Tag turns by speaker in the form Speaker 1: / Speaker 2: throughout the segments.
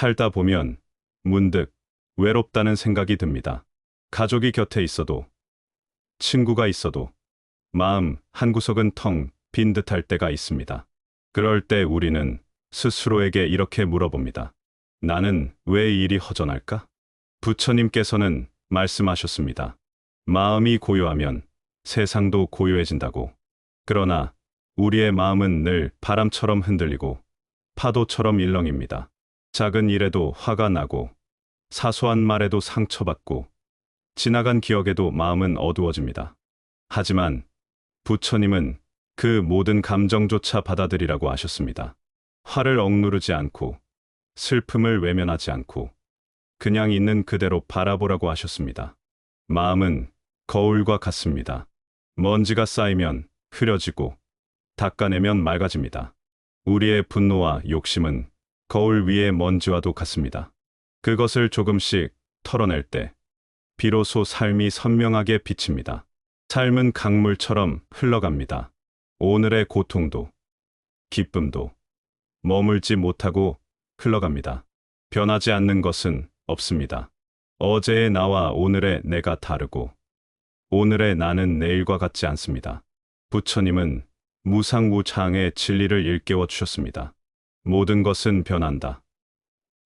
Speaker 1: 살다 보면 문득 외롭다는 생각이 듭니다. 가족이 곁에 있어도, 친구가 있어도, 마음 한 구석은 텅 빈 듯할 때가 있습니다. 그럴 때 우리는 스스로에게 이렇게 물어봅니다. 나는 왜이 일이 허전할까? 부처님께서는 말씀하셨습니다. 마음이 고요하면 세상도 고요해진다고. 그러나 우리의 마음은 늘 바람처럼 흔들리고 파도처럼 일렁입니다. 작은 일에도 화가 나고 사소한 말에도 상처받고 지나간 기억에도 마음은 어두워집니다. 하지만 부처님은 그 모든 감정조차 받아들이라고 하셨습니다. 화를 억누르지 않고 슬픔을 외면하지 않고 그냥 있는 그대로 바라보라고 하셨습니다. 마음은 거울과 같습니다. 먼지가 쌓이면 흐려지고 닦아내면 맑아집니다. 우리의 분노와 욕심은 거울 위의 먼지와도 같습니다. 그것을 조금씩 털어낼 때 비로소 삶이 선명하게 비칩니다. 삶은 강물처럼 흘러갑니다. 오늘의 고통도 기쁨도 머물지 못하고 흘러갑니다. 변하지 않는 것은 없습니다. 어제의 나와 오늘의 내가 다르고 오늘의 나는 내일과 같지 않습니다. 부처님은 무상무창의 진리를 일깨워 주셨습니다. 모든 것은 변한다.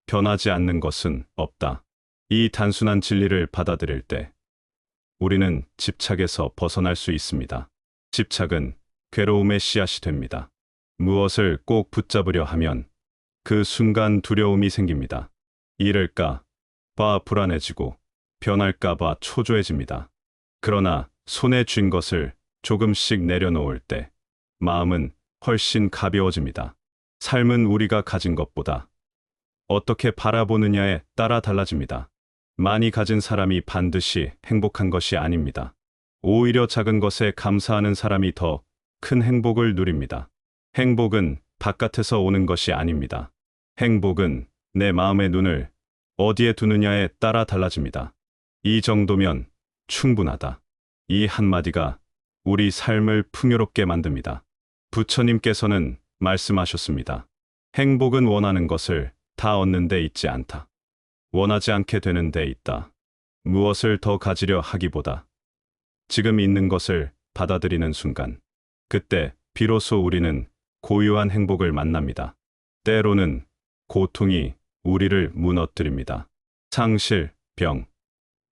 Speaker 1: 변하지 않는 것은 없다. 이 단순한 진리를 받아들일 때 우리는 집착에서 벗어날 수 있습니다. 집착은 괴로움의 씨앗이 됩니다. 무엇을 꼭 붙잡으려 하면 그 순간 두려움이 생깁니다. 잃을까 봐 불안해지고 변할까 봐 초조해집니다. 그러나 손에 쥔 것을 조금씩 내려놓을 때 마음은 훨씬 가벼워집니다. 삶은 우리가 가진 것보다 어떻게 바라보느냐에 따라 달라집니다. 많이 가진 사람이 반드시 행복한 것이 아닙니다. 오히려 작은 것에 감사하는 사람이 더 큰 행복을 누립니다. 행복은 바깥에서 오는 것이 아닙니다. 행복은 내 마음의 눈을 어디에 두느냐에 따라 달라집니다. 이 정도면 충분하다. 이 한마디가 우리 삶을 풍요롭게 만듭니다. 부처님께서는 말씀하셨습니다. 행복은 원하는 것을 다 얻는 데 있지 않다. 원하지 않게 되는 데 있다. 무엇을 더 가지려 하기보다 지금 있는 것을 받아들이는 순간, 그때 비로소 우리는 고유한 행복을 만납니다. 때로는 고통이 우리를 무너뜨립니다. 상실, 병,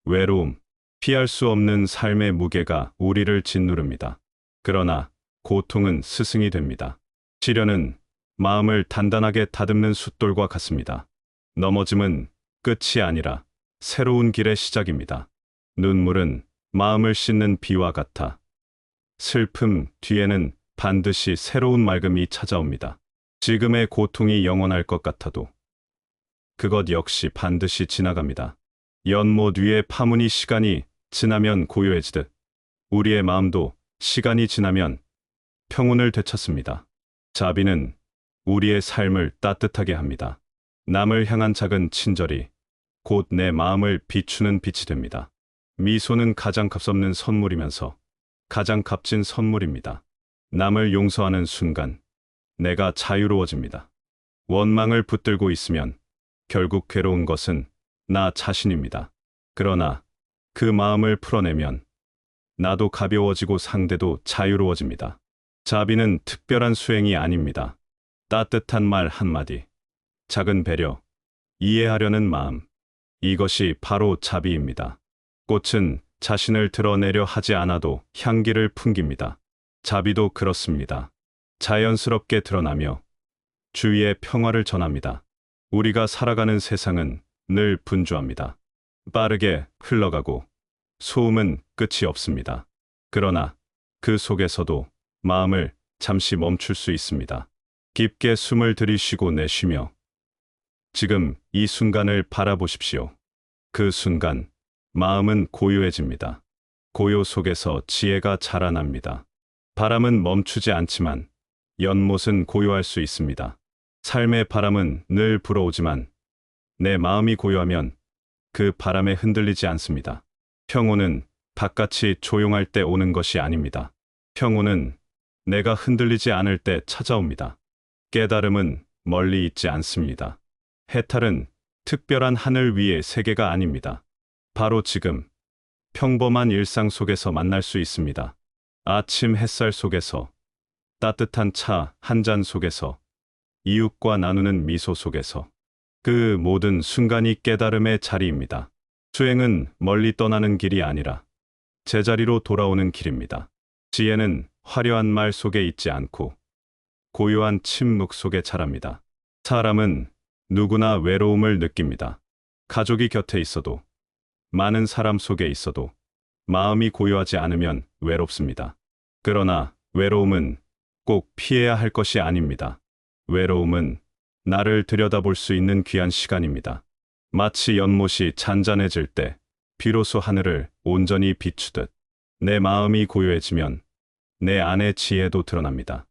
Speaker 1: 외로움, 피할 수 없는 삶의 무게가 우리를 짓누릅니다. 그러나 고통은 스승이 됩니다. 시련은 마음을 단단하게 다듬는 숫돌과 같습니다. 넘어짐은 끝이 아니라 새로운 길의 시작입니다. 눈물은 마음을 씻는 비와 같아 슬픔 뒤에는 반드시 새로운 맑음이 찾아옵니다. 지금의 고통이 영원할 것 같아도 그것 역시 반드시 지나갑니다. 연못 위의 파문이 시간이 지나면 고요해지듯 우리의 마음도 시간이 지나면 평온을 되찾습니다. 자비는 우리의 삶을 따뜻하게 합니다. 남을 향한 작은 친절이 곧 내 마음을 비추는 빛이 됩니다. 미소는 가장 값없는 선물이면서 가장 값진 선물입니다. 남을 용서하는 순간 내가 자유로워집니다. 원망을 붙들고 있으면 결국 괴로운 것은 나 자신입니다. 그러나 그 마음을 풀어내면 나도 가벼워지고 상대도 자유로워집니다. 자비는 특별한 수행이 아닙니다. 따뜻한 말 한마디, 작은 배려, 이해하려는 마음. 이것이 바로 자비입니다. 꽃은 자신을 드러내려 하지 않아도 향기를 풍깁니다. 자비도 그렇습니다. 자연스럽게 드러나며 주위에 평화를 전합니다. 우리가 살아가는 세상은 늘 분주합니다. 빠르게 흘러가고 소음은 끝이 없습니다. 그러나 그 속에서도 마음을 잠시 멈출 수 있습니다. 깊게 숨을 들이쉬고 내쉬며 지금 이 순간을 바라보십시오. 그 순간 마음은 고요해집니다. 고요 속에서 지혜가 자라납니다. 바람은 멈추지 않지만 연못은 고요할 수 있습니다. 삶의 바람은 늘 불어오지만 내 마음이 고요하면 그 바람에 흔들리지 않습니다. 평온은 바깥이 조용할 때 오는 것이 아닙니다. 평온은 내가 흔들리지 않을 때 찾아옵니다. 깨달음은 멀리 있지 않습니다. 해탈은 특별한 하늘 위의 세계가 아닙니다. 바로 지금 평범한 일상 속에서 만날 수 있습니다. 아침 햇살 속에서 따뜻한 차 한 잔 속에서 이웃과 나누는 미소 속에서 그 모든 순간이 깨달음의 자리입니다. 수행은 멀리 떠나는 길이 아니라 제자리로 돌아오는 길입니다. 지혜는 화려한 말 속에 있지 않고 고요한 침묵 속에 자랍니다. 사람은 누구나 외로움을 느낍니다. 가족이 곁에 있어도 많은 사람 속에 있어도 마음이 고요하지 않으면 외롭습니다. 그러나 외로움은 꼭 피해야 할 것이 아닙니다. 외로움은 나를 들여다볼 수 있는 귀한 시간입니다. 마치 연못이 잔잔해질 때 비로소 하늘을 온전히 비추듯 내 마음이 고요해지면 내 안의 지혜도 드러납니다.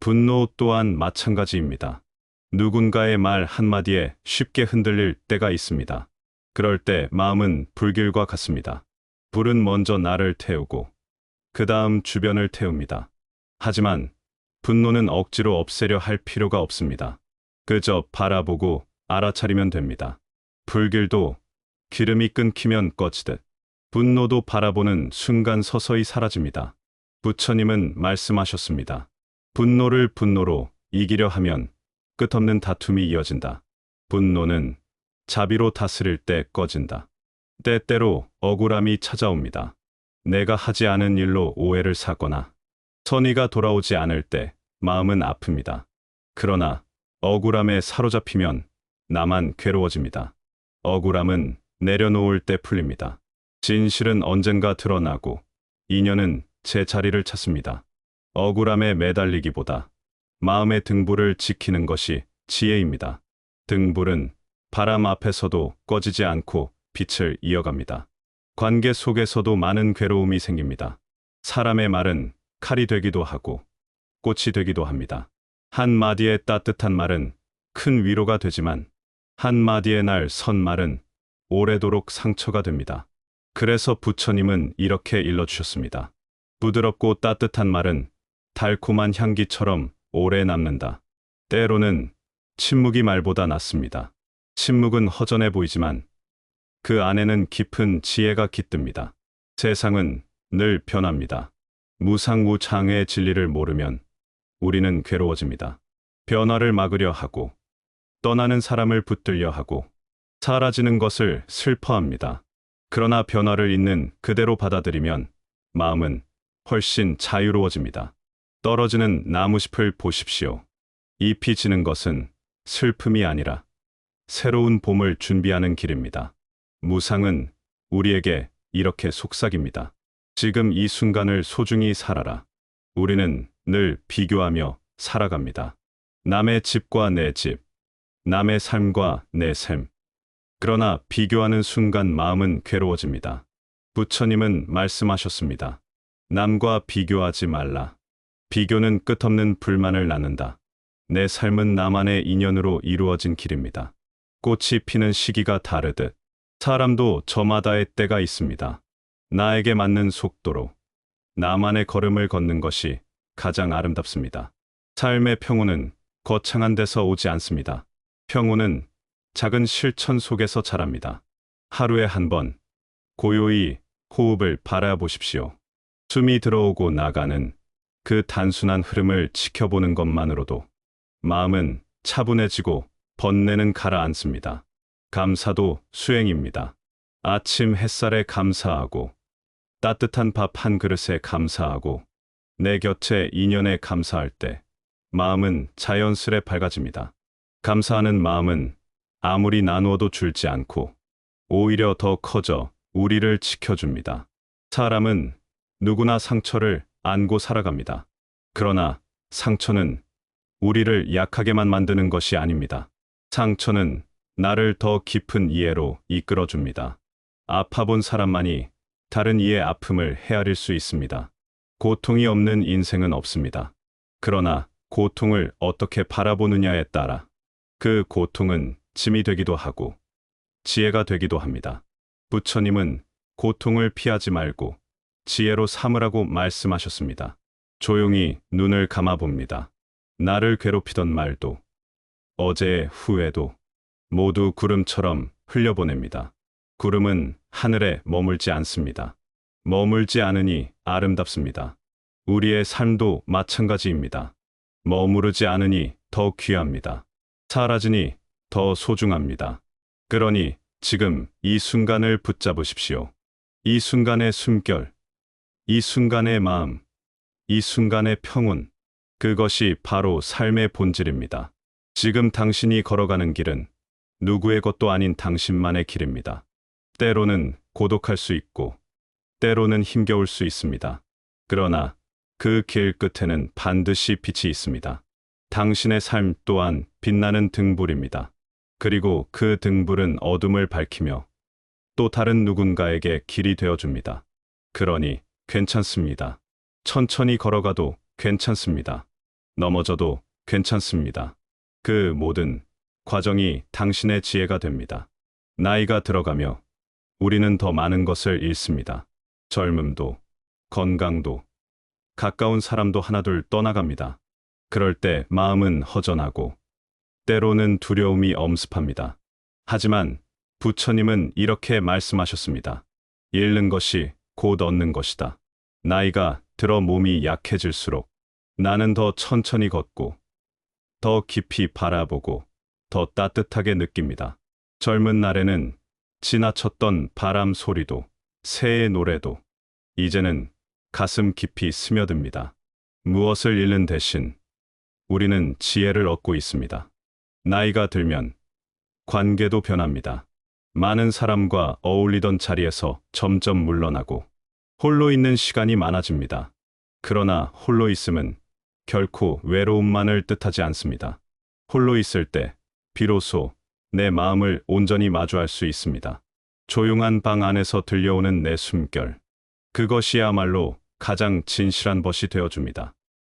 Speaker 1: 분노 또한 마찬가지입니다. 누군가의 말 한마디에 쉽게 흔들릴 때가 있습니다. 그럴 때 마음은 불길과 같습니다. 불은 먼저 나를 태우고 그 다음 주변을 태웁니다. 하지만 분노는 억지로 없애려 할 필요가 없습니다. 그저 바라보고 알아차리면 됩니다. 불길도 기름이 끊기면 꺼지듯 분노도 바라보는 순간 서서히 사라집니다. 부처님은 말씀하셨습니다. 분노를 분노로 이기려 하면 끝없는 다툼이 이어진다. 분노는 자비로 다스릴 때 꺼진다. 때때로 억울함이 찾아옵니다. 내가 하지 않은 일로 오해를 사거나 선의가 돌아오지 않을 때 마음은 아픕니다. 그러나 억울함에 사로잡히면 나만 괴로워집니다. 억울함은 내려놓을 때 풀립니다. 진실은 언젠가 드러나고 인연은 제 자리를 찾습니다. 억울함에 매달리기보다 마음의 등불을 지키는 것이 지혜입니다. 등불은 바람 앞에서도 꺼지지 않고 빛을 이어갑니다. 관계 속에서도 많은 괴로움이 생깁니다. 사람의 말은 칼이 되기도 하고 꽃이 되기도 합니다. 한 마디의 따뜻한 말은 큰 위로가 되지만 한 마디의 날 선 말은 오래도록 상처가 됩니다. 그래서 부처님은 이렇게 일러주셨습니다. 부드럽고 따뜻한 말은 달콤한 향기처럼 오래 남는다. 때로는 침묵이 말보다 낫습니다. 침묵은 허전해 보이지만 그 안에는 깊은 지혜가 깃듭니다. 세상은 늘 변합니다. 무상무창의 진리를 모르면 우리는 괴로워집니다. 변화를 막으려 하고 떠나는 사람을 붙들려 하고 사라지는 것을 슬퍼합니다. 그러나 변화를 있는 그대로 받아들이면 마음은 훨씬 자유로워집니다. 떨어지는 나무숲을 보십시오. 잎이 지는 것은 슬픔이 아니라 새로운 봄을 준비하는 길입니다. 무상은 우리에게 이렇게 속삭입니다. 지금 이 순간을 소중히 살아라. 우리는 늘 비교하며 살아갑니다. 남의 집과 내 집, 남의 삶과 내 삶. 그러나 비교하는 순간 마음은 괴로워집니다. 부처님은 말씀하셨습니다. 남과 비교하지 말라. 비교는 끝없는 불만을 낳는다. 내 삶은 나만의 인연으로 이루어진 길입니다. 꽃이 피는 시기가 다르듯 사람도 저마다의 때가 있습니다. 나에게 맞는 속도로 나만의 걸음을 걷는 것이 가장 아름답습니다. 삶의 평온은 거창한 데서 오지 않습니다. 평온은 작은 실천 속에서 자랍니다. 하루에 한 번 고요히 호흡을 바라보십시오. 숨이 들어오고 나가는 그 단순한 흐름을 지켜보는 것만으로도 마음은 차분해지고 번뇌는 가라앉습니다. 감사도 수행입니다. 아침 햇살에 감사하고 따뜻한 밥 한 그릇에 감사하고 내 곁에 인연에 감사할 때 마음은 자연스레 밝아집니다. 감사하는 마음은 아무리 나누어도 줄지 않고 오히려 더 커져 우리를 지켜줍니다. 사람은 누구나 상처를 안고 살아갑니다. 그러나 상처는 우리를 약하게만 만드는 것이 아닙니다. 상처는 나를 더 깊은 이해로 이끌어줍니다. 아파본 사람만이 다른 이의 아픔을 헤아릴 수 있습니다. 고통이 없는 인생은 없습니다. 그러나 고통을 어떻게 바라보느냐에 따라 그 고통은 짐이 되기도 하고 지혜가 되기도 합니다. 부처님은 고통을 피하지 말고 지혜로 삼으라고 말씀하셨습니다. 조용히 눈을 감아 봅니다. 나를 괴롭히던 말도, 어제의 후회도, 모두 구름처럼 흘려보냅니다. 구름은 하늘에 머물지 않습니다. 머물지 않으니 아름답습니다. 우리의 삶도 마찬가지입니다. 머무르지 않으니 더 귀합니다. 사라지니 더 소중합니다. 그러니 지금 이 순간을 붙잡으십시오. 이 순간의 숨결, 이 순간의 마음, 이 순간의 평온, 그것이 바로 삶의 본질입니다. 지금 당신이 걸어가는 길은 누구의 것도 아닌 당신만의 길입니다. 때로는 고독할 수 있고, 때로는 힘겨울 수 있습니다. 그러나 그 길 끝에는 반드시 빛이 있습니다. 당신의 삶 또한 빛나는 등불입니다. 그리고 그 등불은 어둠을 밝히며 또 다른 누군가에게 길이 되어줍니다. 그러니 괜찮습니다. 천천히 걸어가도 괜찮습니다. 넘어져도 괜찮습니다. 그 모든 과정이 당신의 지혜가 됩니다. 나이가 들어가며 우리는 더 많은 것을 잃습니다. 젊음도, 건강도, 가까운 사람도 하나둘 떠나갑니다. 그럴 때 마음은 허전하고 때로는 두려움이 엄습합니다. 하지만 부처님은 이렇게 말씀하셨습니다. 잃는 것이 곧 얻는 것이다. 나이가 들어 몸이 약해질수록 나는 더 천천히 걷고 더 깊이 바라보고 더 따뜻하게 느낍니다. 젊은 날에는 지나쳤던 바람 소리도 새의 노래도 이제는 가슴 깊이 스며듭니다. 무엇을 잃는 대신 우리는 지혜를 얻고 있습니다. 나이가 들면 관계도 변합니다. 많은 사람과 어울리던 자리에서 점점 물러나고 홀로 있는 시간이 많아집니다. 그러나 홀로 있음은 결코 외로움만을 뜻하지 않습니다. 홀로 있을 때 비로소 내 마음을 온전히 마주할 수 있습니다. 조용한 방 안에서 들려오는 내 숨결. 그것이야말로 가장 진실한 것이 되어줍니다.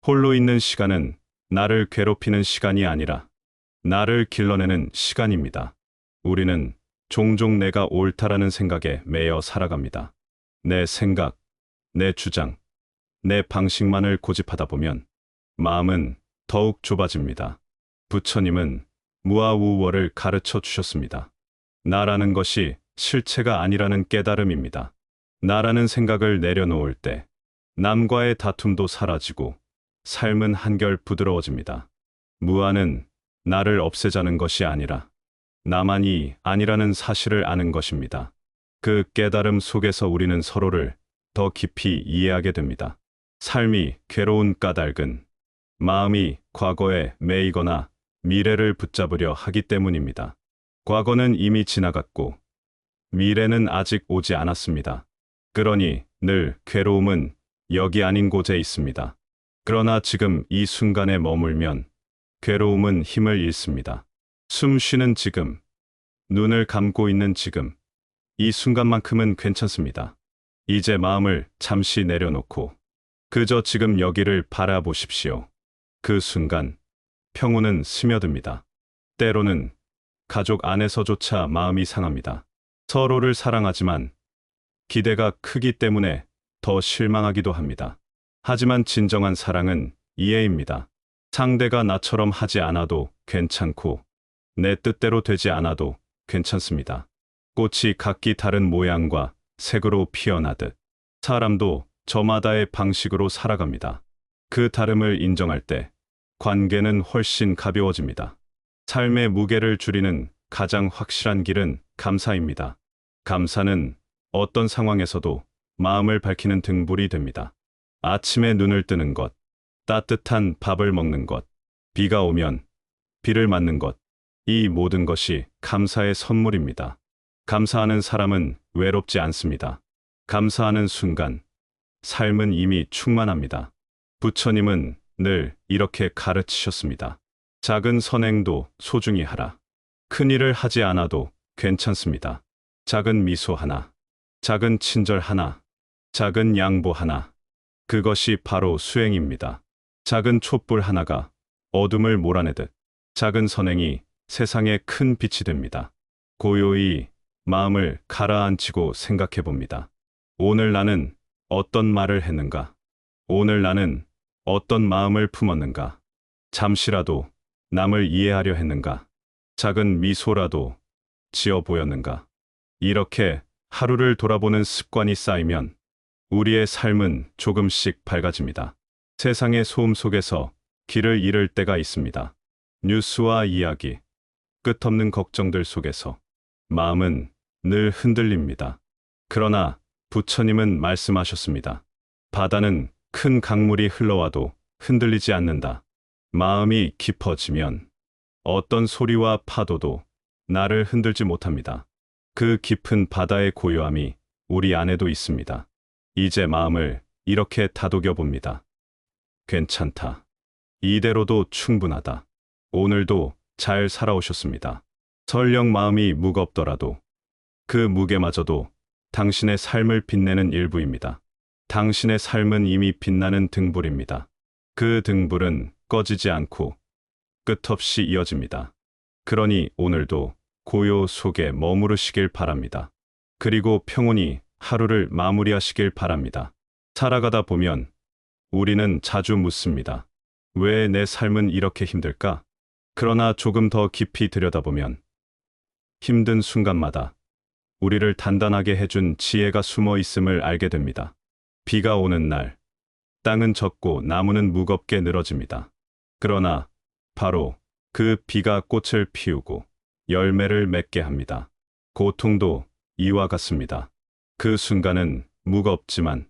Speaker 1: 홀로 있는 시간은 나를 괴롭히는 시간이 아니라 나를 길러내는 시간입니다. 우리는 종종 내가 옳다라는 생각에 매여 살아갑니다. 내 생각, 내 주장, 내 방식만을 고집하다 보면 마음은 더욱 좁아집니다. 부처님은 무아우월을 가르쳐 주셨습니다. 나라는 것이 실체가 아니라는 깨달음입니다. 나라는 생각을 내려놓을 때 남과의 다툼도 사라지고 삶은 한결 부드러워집니다. 무아는 나를 없애자는 것이 아니라 나만이 아니라는 사실을 아는 것입니다. 그 깨달음 속에서 우리는 서로를 더 깊이 이해하게 됩니다. 삶이 괴로운 까닭은 마음이 과거에 매이거나 미래를 붙잡으려 하기 때문입니다. 과거는 이미 지나갔고 미래는 아직 오지 않았습니다. 그러니 늘 괴로움은 여기 아닌 곳에 있습니다. 그러나 지금 이 순간에 머물면 괴로움은 힘을 잃습니다. 숨 쉬는 지금, 눈을 감고 있는 지금, 이 순간만큼은 괜찮습니다. 이제 마음을 잠시 내려놓고 그저 지금 여기를 바라보십시오. 그 순간 평온은 스며듭니다. 때로는 가족 안에서조차 마음이 상합니다. 서로를 사랑하지만 기대가 크기 때문에 더 실망하기도 합니다. 하지만 진정한 사랑은 이해입니다. 상대가 나처럼 하지 않아도 괜찮고 내 뜻대로 되지 않아도 괜찮습니다. 꽃이 각기 다른 모양과 색으로 피어나듯 사람도 저마다의 방식으로 살아갑니다. 그 다름을 인정할 때 관계는 훨씬 가벼워집니다. 삶의 무게를 줄이는 가장 확실한 길은 감사입니다. 감사는 어떤 상황에서도 마음을 밝히는 등불이 됩니다. 아침에 눈을 뜨는 것, 따뜻한 밥을 먹는 것, 비가 오면 비를 맞는 것, 이 모든 것이 감사의 선물입니다. 감사하는 사람은 외롭지 않습니다. 감사하는 순간, 삶은 이미 충만합니다. 부처님은 늘 이렇게 가르치셨습니다. 작은 선행도 소중히 하라. 큰 일을 하지 않아도 괜찮습니다. 작은 미소 하나, 작은 친절 하나, 작은 양보 하나. 그것이 바로 수행입니다. 작은 촛불 하나가 어둠을 몰아내듯 작은 선행이 세상에 큰 빛이 됩니다. 고요히 마음을 가라앉히고 생각해 봅니다. 오늘 나는 어떤 말을 했는가? 오늘 나는 어떤 마음을 품었는가? 잠시라도 남을 이해하려 했는가? 작은 미소라도 지어 보였는가? 이렇게 하루를 돌아보는 습관이 쌓이면 우리의 삶은 조금씩 밝아집니다. 세상의 소음 속에서 길을 잃을 때가 있습니다. 뉴스와 이야기, 끝없는 걱정들 속에서 마음은 늘 흔들립니다. 그러나 부처님은 말씀하셨습니다. 바다는 큰 강물이 흘러와도 흔들리지 않는다. 마음이 깊어지면 어떤 소리와 파도도 나를 흔들지 못합니다. 그 깊은 바다의 고요함이 우리 안에도 있습니다. 이제 마음을 이렇게 다독여 봅니다. 괜찮다. 이대로도 충분하다. 오늘도 잘 살아오셨습니다. 설령 마음이 무겁더라도 그 무게마저도 당신의 삶을 빛내는 일부입니다. 당신의 삶은 이미 빛나는 등불입니다. 그 등불은 꺼지지 않고 끝없이 이어집니다. 그러니 오늘도 고요 속에 머무르시길 바랍니다. 그리고 평온히 하루를 마무리하시길 바랍니다. 살아가다 보면 우리는 자주 묻습니다. 왜 내 삶은 이렇게 힘들까? 그러나 조금 더 깊이 들여다보면 힘든 순간마다 우리를 단단하게 해준 지혜가 숨어 있음을 알게 됩니다. 비가 오는 날, 땅은 젖고 나무는 무겁게 늘어집니다. 그러나 바로 그 비가 꽃을 피우고 열매를 맺게 합니다. 고통도 이와 같습니다. 그 순간은 무겁지만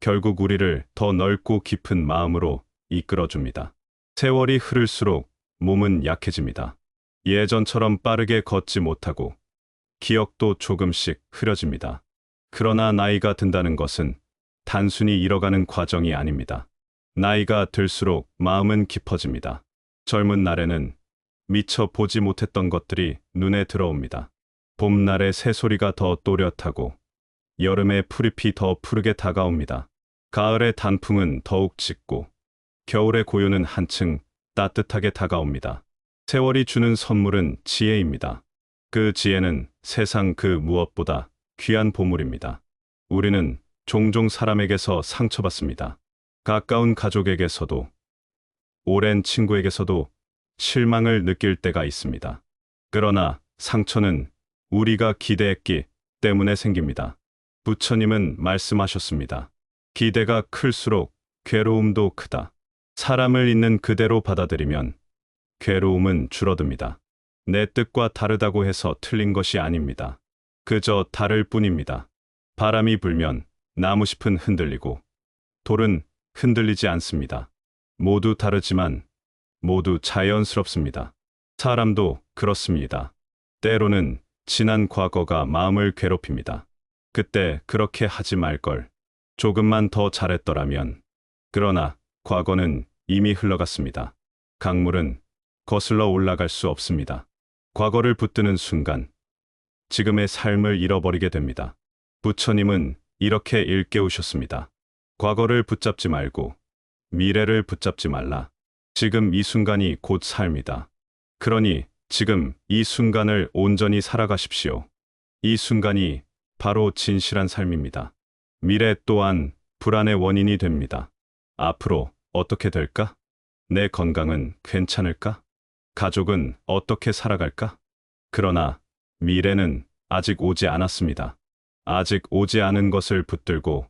Speaker 1: 결국 우리를 더 넓고 깊은 마음으로 이끌어줍니다. 세월이 흐를수록 몸은 약해집니다. 예전처럼 빠르게 걷지 못하고 기억도 조금씩 흐려집니다. 그러나 나이가 든다는 것은 단순히 잃어가는 과정이 아닙니다. 나이가 들수록 마음은 깊어집니다. 젊은 날에는 미처 보지 못했던 것들이 눈에 들어옵니다. 봄날의 새소리가 더 또렷하고 여름의 풀잎이 더 푸르게 다가옵니다. 가을의 단풍은 더욱 짙고 겨울의 고요는 한층 따뜻하게 다가옵니다. 세월이 주는 선물은 지혜입니다. 그 지혜는 세상 그 무엇보다 귀한 보물입니다. 우리는 종종 사람에게서 상처받습니다. 가까운 가족에게서도 오랜 친구에게서도 실망을 느낄 때가 있습니다. 그러나 상처는 우리가 기대했기 때문에 생깁니다. 부처님은 말씀하셨습니다. 기대가 클수록 괴로움도 크다. 사람을 있는 그대로 받아들이면 괴로움은 줄어듭니다. 내 뜻과 다르다고 해서 틀린 것이 아닙니다. 그저 다를 뿐입니다. 바람이 불면 나무잎은 흔들리고 돌은 흔들리지 않습니다. 모두 다르지만 모두 자연스럽습니다. 사람도 그렇습니다. 때로는 지난 과거가 마음을 괴롭힙니다. 그때 그렇게 하지 말 걸. 조금만 더 잘했더라면. 그러나 과거는 이미 흘러갔습니다. 강물은 거슬러 올라갈 수 없습니다. 과거를 붙드는 순간 지금의 삶을 잃어버리게 됩니다. 부처님은 이렇게 일깨우셨습니다. 과거를 붙잡지 말고 미래를 붙잡지 말라. 지금 이 순간이 곧 삶이다. 그러니 지금 이 순간을 온전히 살아가십시오. 이 순간이 바로 진실한 삶입니다. 미래 또한 불안의 원인이 됩니다. 앞으로 어떻게 될까? 내 건강은 괜찮을까? 가족은 어떻게 살아갈까? 그러나 미래는 아직 오지 않았습니다. 아직 오지 않은 것을 붙들고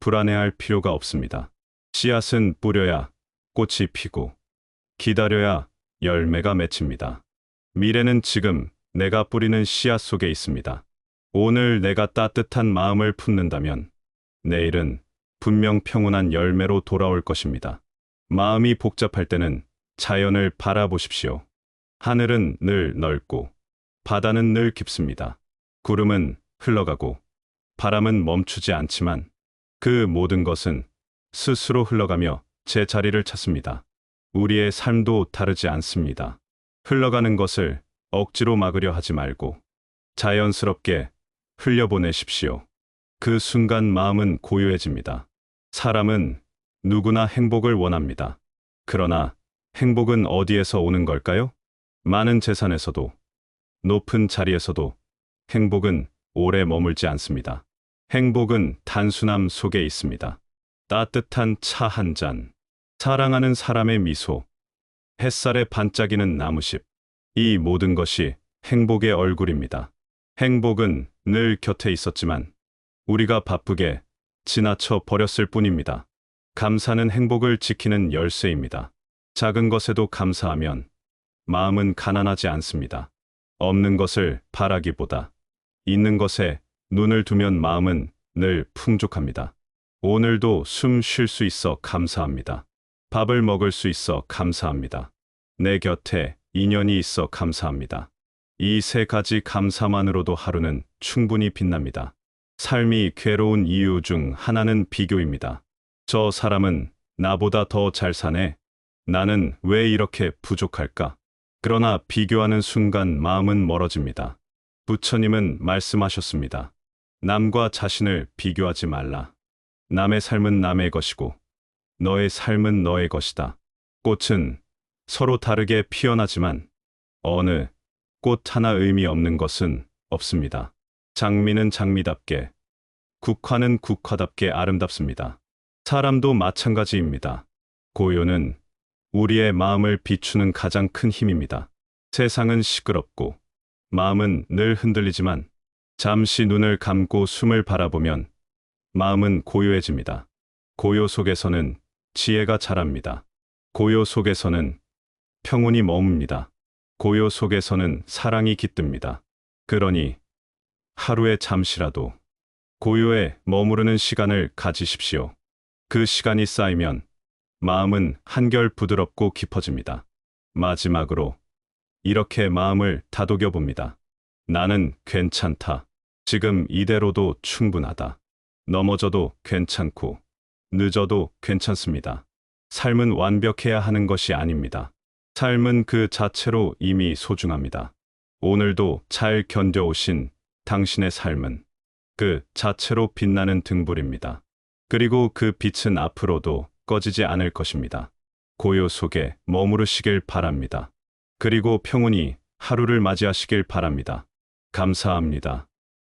Speaker 1: 불안해할 필요가 없습니다. 씨앗은 뿌려야 꽃이 피고 기다려야 열매가 맺힙니다. 미래는 지금 내가 뿌리는 씨앗 속에 있습니다. 오늘 내가 따뜻한 마음을 품는다면 내일은 분명 평온한 열매로 돌아올 것입니다. 마음이 복잡할 때는 자연을 바라보십시오. 하늘은 늘 넓고 바다는 늘 깊습니다. 구름은 흘러가고 바람은 멈추지 않지만 그 모든 것은 스스로 흘러가며 제 자리를 찾습니다. 우리의 삶도 다르지 않습니다. 흘러가는 것을 억지로 막으려 하지 말고 자연스럽게 흘려보내십시오. 그 순간 마음은 고요해집니다. 사람은 누구나 행복을 원합니다. 그러나 행복은 어디에서 오는 걸까요? 많은 재산에서도, 높은 자리에서도 행복은 오래 머물지 않습니다. 행복은 단순함 속에 있습니다. 따뜻한 차 한 잔, 사랑하는 사람의 미소, 햇살에 반짝이는 나무잎, 이 모든 것이 행복의 얼굴입니다. 행복은 늘 곁에 있었지만 우리가 바쁘게 지나쳐 버렸을 뿐입니다. 감사는 행복을 지키는 열쇠입니다. 작은 것에도 감사하면 마음은 가난하지 않습니다. 없는 것을 바라기보다 있는 것에 눈을 두면 마음은 늘 풍족합니다. 오늘도 숨 쉴 수 있어 감사합니다. 밥을 먹을 수 있어 감사합니다. 내 곁에 인연이 있어 감사합니다. 이 세 가지 감사만으로도 하루는 충분히 빛납니다. 삶이 괴로운 이유 중 하나는 비교입니다. 저 사람은 나보다 더 잘 사네. 나는 왜 이렇게 부족할까? 그러나 비교하는 순간 마음은 멀어집니다. 부처님은 말씀하셨습니다. 남과 자신을 비교하지 말라. 남의 삶은 남의 것이고 너의 삶은 너의 것이다. 꽃은 서로 다르게 피어나지만 어느 꽃 하나 의미 없는 것은 없습니다. 장미는 장미답게, 국화는 국화답게 아름답습니다. 사람도 마찬가지입니다. 고요는 우리의 마음을 비추는 가장 큰 힘입니다. 세상은 시끄럽고 마음은 늘 흔들리지만 잠시 눈을 감고 숨을 바라보면 마음은 고요해집니다. 고요 속에서는 지혜가 자랍니다. 고요 속에서는 평온이 머뭅니다. 고요 속에서는 사랑이 깃듭니다. 그러니 하루에 잠시라도 고요에 머무르는 시간을 가지십시오. 그 시간이 쌓이면 마음은 한결 부드럽고 깊어집니다. 마지막으로 이렇게 마음을 다독여 봅니다. 나는 괜찮다. 지금 이대로도 충분하다. 넘어져도 괜찮고 늦어도 괜찮습니다. 삶은 완벽해야 하는 것이 아닙니다. 삶은 그 자체로 이미 소중합니다. 오늘도 잘 견뎌오신 당신의 삶은 그 자체로 빛나는 등불입니다. 그리고 그 빛은 앞으로도 꺼지지 않을 것입니다. 고요 속에 머무르시길 바랍니다. 그리고 평온히 하루를 맞이하시길 바랍니다. 감사합니다.